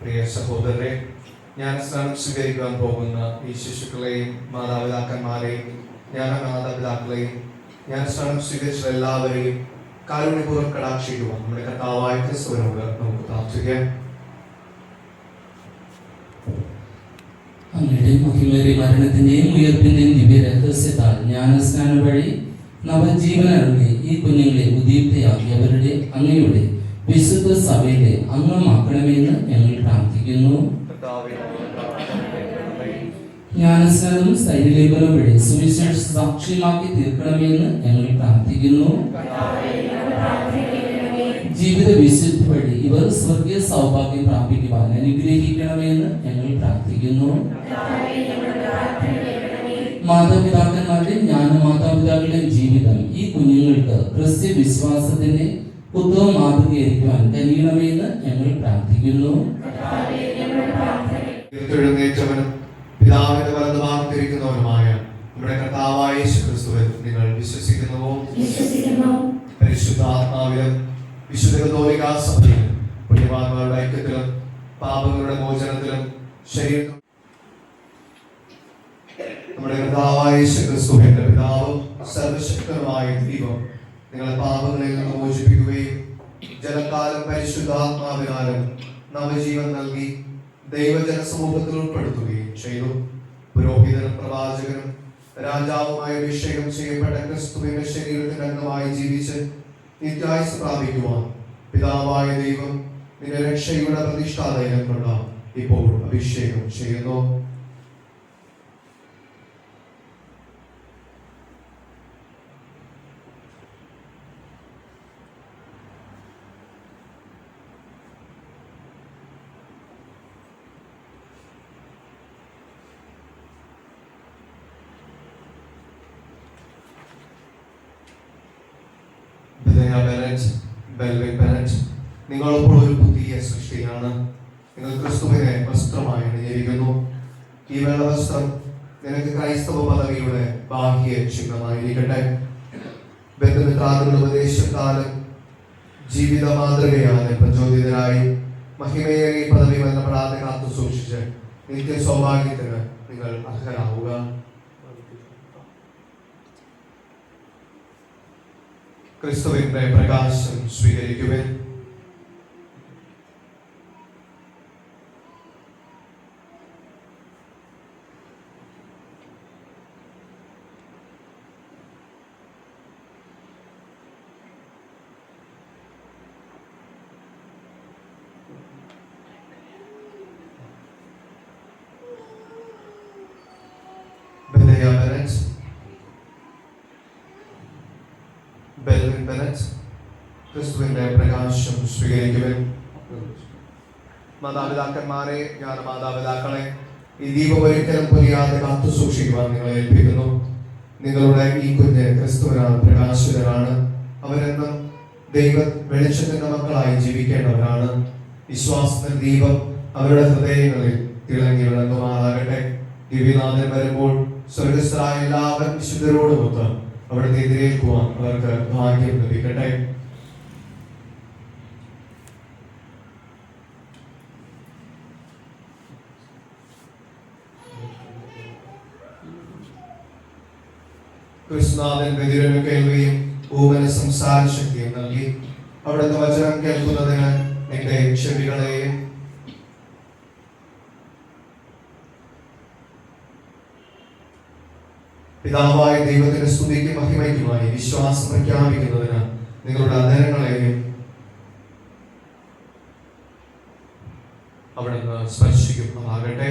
പ്രിയ സഹോദരരെ ഞാൻ സ്നാനം സ്വീകരിക്കാൻ പോകുന്ന ഈ ശിശുക്കളെയും മാതാപിതാക്കന്മാരെയും ഞാൻ മാതാപിതാക്കളെയും ഞാൻ സ്നാനം സ്വീകരിച്ച എല്ലാവരെയും കാരുണ്യപൂർവം കടാക്ഷിക്കുവാൻ നമ്മുടെ കർത്താവായ ക്രിസ്തുവിനോട് നമുക്ക് പ്രാർത്ഥിക്കാം. മരണത്തിന്റെയും ഉയർപ്പിന്റെയും ദിവ്യ രഹസ്യത്താൽ ജ്ഞാനസ്നാനം വഴി നവജീവനറിഞ്ഞ് ഈ കുഞ്ഞുങ്ങളെ ഉദീപ്തയാക്കി അവരുടെ അങ്ങയുടെ വിശുദ്ധ സഭയിലെ അംഗമാക്കണമെന്ന് ഞങ്ങൾ പ്രാർത്ഥിക്കുന്നു. ജ്ഞാനസ്നാനം സ്ഥൈര്യലേപനം വഴി സുവിശേഷ സാക്ഷ്യമാക്കി തീർക്കണമെന്ന് ഞങ്ങൾ പ്രാർത്ഥിക്കുന്നു. ജീവിത വിശുദ്ധ വഴി ഇവർ സ്വർഗീയ സൗഭാഗ്യം പ്രാപിക്കുവാൻ അനുഗ്രഹിക്കണമെന്ന് ഞങ്ങൾ പ്രാർത്ഥിക്കുന്നു. മാതാപിതാക്കന്മാരുടെ ജ്ഞാന മാതാപിതാക്കളുടെ ജീവിതം ഈ കുഞ്ഞുങ്ങൾക്ക് ക്രിസ്ത്യ വിശ്വാസത്തിന്റെ ഉത്തമ മാതൃകയായിരിക്കുവാൻ കഴിയണമെന്ന് ഞങ്ങൾ പ്രാർത്ഥിക്കുന്നു. ഉയർത്തെഴുന്നേറ്റവനും പിതാവിന്റെ വലതുഭാഗത്തിരിക്കുന്നവനുമായ നമ്മുടെ കർത്താവായ യേശുക്രിസ്തുവിൽ നിങ്ങൾ വിശ്വസിക്കുന്നുവോ? വിശ്വസിക്കുന്നു. പരിശുദ്ധാത്മാവിലും വിശുദ്ധ കത്തോലിക്കാ സഭയിലും പുണ്യവാന്മാരുടെ ഐക്യത്തിലും പാപങ്ങളുടെ മോചനത്തിലും ശരീരം നമ്മുടെ കർത്താവായ യേശു ക്രിസ്തുവിന്റെ പിതാവും സർവശക്തനുമായ ദൈവം നിങ്ങളെ പാപങ്ങളിൽ നിന്ന് മോചിപ്പിക്കുകയും ജലക്കാലം പരിശുദ്ധാത്മാവിനാലും നവജീവൻ നൽകി ദൈവജന സമൂഹത്തിൽ ഉൾപ്പെടുത്തുകയും ചെയ്തു. പുരോഹിതനും പ്രവാചകനും രാജാവുമായി അഭിഷേകം ചെയ്യപ്പെട്ട ക്രിസ്തുവിന്റെ ശരീരത്തിന് അംഗമായി ജീവിച്ച് നിത്യായുസ് പ്രാപിക്കുവാൻ പിതാവായ ദൈവം നിന്റെ രക്ഷയുടെ പ്രതിഷ്ഠാതൈലം കൊണ്ടാണ് ഇപ്പോൾ അഭിഷേകം ചെയ്യുന്നു. ബെഥേന ബെനറ്റ്, ബെൽവിൻ ബെനറ്റ്, നിങ്ങളിപ്പോൾ ഒരു പുതിയ സൃഷ്ടിയാണ്. നിങ്ങൾ ക്രിസ്തുവിനെ വസ്ത്രമായി അണിഞ്ഞിരിക്കുന്നു. ഈ വെള്ളവസ്ത്രം നിനക്ക് ക്രൈസ്തവ പദവിയുടെ ബാഹ്യ ചിഹ്നമായിരിക്കട്ടെ ബന്ധുമിത്രാദികളുടെ ഉപദേശക്കാലം ജീവിത മാതൃകയാണ് പ്രചോദിതരായി മഹിമയേറിയ പദവി ബന്ധപ്പെടാതെ കാത്തു സൂക്ഷിച്ച് നിത്യ സൗഭാഗ്യത്തിന് നിങ്ങൾ അർഹരാവുക. ക്രിസ്തുവിന്റെ പ്രകാശം സ്വീകരിക്കുവിൻ ബെലയ ബെനറ്റ് ബെൽവിൻ ക്രിസ്തുവിന്റെ പ്രകാശം സ്വീകരിക്കുവിൻ. മാതാപിതാക്കന്മാരെ ഞാൻ മാതാപിതാക്കളെ ഈ ദീപം ഒരിക്കലും പൊരിയാതെ കാത്തു സൂക്ഷിക്കുവാൻ നിങ്ങളെ ഏൽപ്പിക്കുന്നു. നിങ്ങളുടെ ഈ കുഞ്ഞ് ക്രിസ്തുവിനാണ് പ്രകാശിതനാണ്. അവരെന്നും ദൈവ വെളിച്ചത്തിന്റെ മക്കളായി ജീവിക്കേണ്ടവരാണ്. വിശ്വാസത്തിന്റെ ദീപം അവരുടെ ഹൃദയങ്ങളിൽ തിളങ്ങി വിളങ്ങുമാറാകട്ടെ ദിവ്യനാഥൻ വരുമ്പോൾ സ്വർഗസ്ഥരായ എല്ലാവരും വിശുദ്ധരോടുമൊത്ത് അവിടുത്തെ എതിരേൽക്കുവാൻ അവർക്ക് ഭാഗ്യം ലഭിക്കട്ടെ. കൃഷ്ണനാഥൻ ബദിരന് കേൾവിയും ഊമന് സംസാര ശക്തിയും നൽകി. അവിടുത്തെ വചനം കേൾക്കുന്നതിന് നിന്റെ ചെവികളെയും പിതാവായ ദൈവത്തിന്റെ സ്തുതിക്ക് മഹിമയ്ക്കുമായി വിശ്വാസം പ്രഖ്യാപിക്കുന്നതിന് നിങ്ങളുടെ അധരങ്ങളെയും അവിടുന്ന് സ്പർശിക്കുമാകട്ടെ